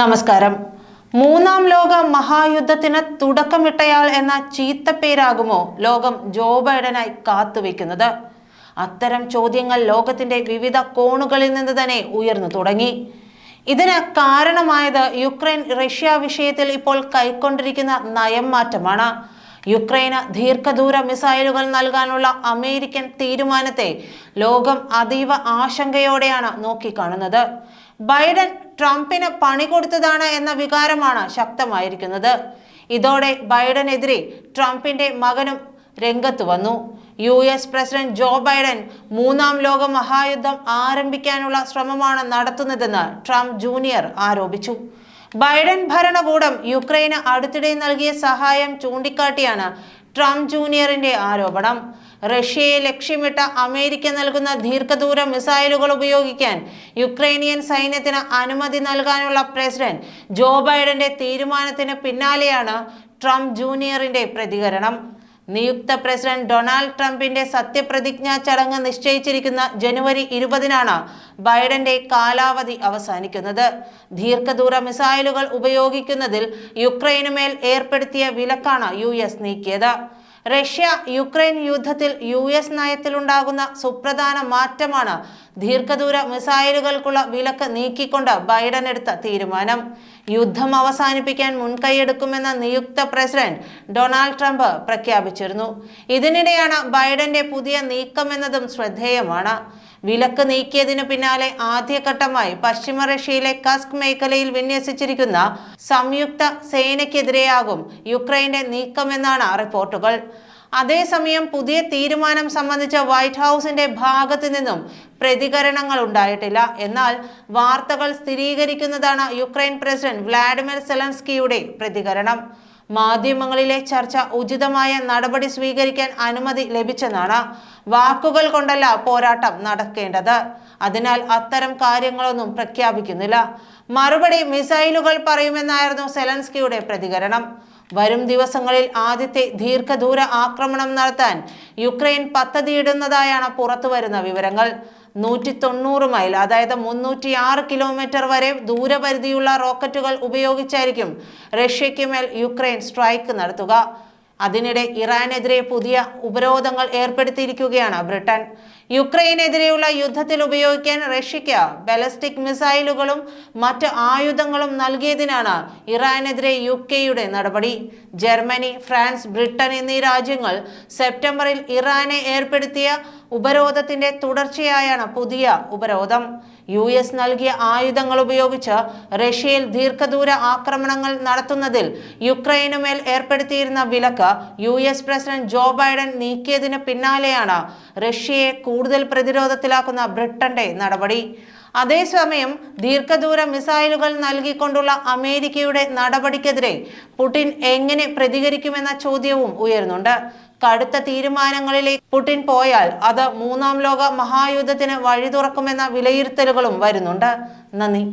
നമസ്കാരം. മൂന്നാം ലോക മഹായുദ്ധത്തിന് തുടക്കമിട്ടയാൾ എന്ന ചീത്തപ്പേരാകുമോ ലോകം ജോ ബൈഡനായി കാത്തുവെക്കുന്നത് അത്തരം ചോദ്യങ്ങൾ ലോകത്തിന്റെ വിവിധ കോണുകളിൽ നിന്ന് തന്നെ ഉയർന്നു തുടങ്ങി. ഇതിന് കാരണമായത് യുക്രൈൻ റഷ്യ വിഷയത്തിൽ ഇപ്പോൾ കൈക്കൊണ്ടിരിക്കുന്ന നയം മാറ്റമാണ്. യുക്രൈന് ദീർഘദൂര മിസൈലുകൾ നൽകാനുള്ള അമേരിക്കൻ തീരുമാനത്തെ ലോകം അതീവ ആശങ്കയോടെയാണ് നോക്കിക്കാണുന്നത്. ബൈഡൻ ട്രംപിന് പണി കൊടുത്തതാണ് എന്ന വികാരമാണ് ശക്തമായിരിക്കുന്നത്. ഇതോടെ ബൈഡനെതിരെ ട്രംപിന്റെ മകനും രംഗത്ത് വന്നു. U S president Joe Biden മൂന്നാം ലോക മഹായുദ്ധം ആരംഭിക്കാനുള്ള ശ്രമമാണ് നടത്തുന്നതെന്ന് ട്രംപ് ജൂനിയർ ആരോപിച്ചു. ബൈഡൻ ഭരണകൂടം യുക്രൈന് അടുത്തിടെ നൽകിയ സഹായം ചൂണ്ടിക്കാട്ടിയാണ് ട്രംപ് ജൂനിയറിന്റെ ആരോപണം. റഷ്യയെ ലക്ഷ്യമിട്ട അമേരിക്ക നൽകുന്ന ദീർഘദൂര മിസൈലുകൾ ഉപയോഗിക്കാൻ യുക്രൈനിയൻ സൈന്യത്തിന് അനുമതി നൽകാനുള്ള പ്രസിഡന്റ് ജോ ബൈഡന്റെ തീരുമാനത്തിന് പിന്നാലെയാണ് ട്രംപ് ജൂനിയറിന്റെ പ്രതികരണം. നിയുക്ത പ്രസിഡന്റ് ഡൊണാൾഡ് ട്രംപിന്റെ സത്യപ്രതിജ്ഞാ ചടങ്ങ് നിശ്ചയിച്ചിരിക്കുന്ന ജനുവരി ഇരുപതിനാണ് ബൈഡന്റെ കാലാവധി അവസാനിക്കുന്നത്. ദീർഘദൂര മിസൈലുകൾ ഉപയോഗിക്കുന്നതിൽ യുക്രൈനുമേൽ ഏർപ്പെടുത്തിയ വിലക്കാണ് യു നീക്കിയത്. റഷ്യ യുക്രൈൻ യുദ്ധത്തിൽ യു എസ് നയത്തിലുണ്ടാകുന്ന സുപ്രധാന മാറ്റമാണ് ദീർഘദൂര മിസൈലുകൾക്കുള്ള വിലക്ക് നീക്കിക്കൊണ്ട് ബൈഡൻ എടുത്ത തീരുമാനം. യുദ്ധം അവസാനിപ്പിക്കാൻ മുൻകൈയെടുക്കുമെന്ന നിയുക്ത പ്രസിഡന്റ് ഡൊണാൾഡ് ട്രംപ് പ്രഖ്യാപിച്ചിരുന്നു. ഇതിനിടെയാണ് ബൈഡന്റെ പുതിയ നീക്കമെന്നതും ശ്രദ്ധേയമാണ്. വിലക്ക് നീക്കിയതിനു പിന്നാലെ ആദ്യഘട്ടമായി പശ്ചിമ റഷ്യയിലെ കസ്ക് മേഖലയിൽ വിന്യസിച്ചിരിക്കുന്ന സംയുക്ത സേനയ്ക്കെതിരെയാകും യുക്രൈന്റെ നീക്കമെന്നാണ് റിപ്പോർട്ടുകൾ. അതേസമയം പുതിയ തീരുമാനം സംബന്ധിച്ച വൈറ്റ് ഹൗസിന്റെ ഭാഗത്തു നിന്നും പ്രതികരണങ്ങൾ ഉണ്ടായിട്ടില്ല. എന്നാൽ വാർത്തകൾ സ്ഥിരീകരിക്കുന്നതാണ് യുക്രൈൻ പ്രസിഡന്റ് വ്ളാഡിമിർ സെലൻസ്കിയുടെ പ്രതികരണം. മാധ്യമങ്ങളിലെ ചർച്ച ഉചിതമായ നടപടി സ്വീകരിക്കാൻ അനുമതി ലഭിച്ചെന്നാണ് വാക്കുകൾ കൊണ്ടല്ല പോരാട്ടം നടക്കേണ്ടത്. അതിനാൽ അത്തരം കാര്യങ്ങളൊന്നും പ്രഖ്യാപിക്കുന്നില്ല. മറുപടി മിസൈലുകൾ പറയുമെന്നായിരുന്നു സെലൻസ്കിയുടെ പ്രതികരണം. വരും ദിവസങ്ങളിൽ ആദ്യത്തെ ദീർഘദൂര ആക്രമണം നടത്താൻ യുക്രൈൻ പദ്ധതിയിടുന്നതായാണ് പുറത്തുവരുന്ന വിവരങ്ങൾ. നൂറ്റി തൊണ്ണൂറ് മൈൽ അതായത് മുന്നൂറ്റി ആറ് കിലോമീറ്റർ വരെ ദൂരപരിധിയുള്ള റോക്കറ്റുകൾ ഉപയോഗിച്ചായിരിക്കും റഷ്യയ്ക്ക് മേൽ യുക്രൈൻ സ്ട്രൈക്ക് നടത്തുക. അതിനിടെ ഇറാനെതിരെ പുതിയ ഉപരോധങ്ങൾ ഏർപ്പെടുത്തിയിരിക്കുകയാണ് ബ്രിട്ടൻ. യുക്രൈനെതിരെയുള്ള യുദ്ധത്തിൽ ഉപയോഗിക്കാൻ റഷ്യയ്ക്ക് ബലസ്റ്റിക് മിസൈലുകളും മറ്റ് ആയുധങ്ങളും നൽകിയതിനാണ് ഇറാനെതിരെ യു കെയുടെ നടപടി. ജർമ്മനി ഫ്രാൻസ് ബ്രിട്ടൻ എന്നീ രാജ്യങ്ങൾ സെപ്റ്റംബറിൽ ഇറാനെ ഏർപ്പെടുത്തിയ ഉപരോധത്തിന്റെ തുടർച്ചയായാണ് പുതിയ ഉപരോധം. യു എസ് നൽകിയ ആയുധങ്ങൾ ഉപയോഗിച്ച് റഷ്യയിൽ ദീർഘദൂര ആക്രമണങ്ങൾ നടത്തുന്നതിൽ യുക്രൈനുമേൽ ഏർപ്പെടുത്തിയിരുന്ന വിലക്ക് U S president Joe Biden നീക്കിയതിന് പിന്നാലെയാണ് റഷ്യയെ കൂടുതൽ പ്രതിരോധത്തിലാക്കുന്ന ബ്രിട്ടന്റെ നടപടി. അതേസമയം ദീർഘദൂര മിസൈലുകൾ നൽകിക്കൊണ്ടുള്ള അമേരിക്കയുടെ നടപടിക്കെതിരെ പുടിൻ എങ്ങനെ പ്രതികരിക്കുമെന്ന ചോദ്യവും ഉയരുന്നുണ്ട്. കടുത്ത തീരുമാനങ്ങളിലേക്ക് പുടിൻ പോയാൽ അത് മൂന്നാം ലോക മഹായുദ്ധത്തിന് വഴി തുറക്കുമെന്ന വിലയിരുത്തലുകളും വരുന്നുണ്ട്. നന്ദി.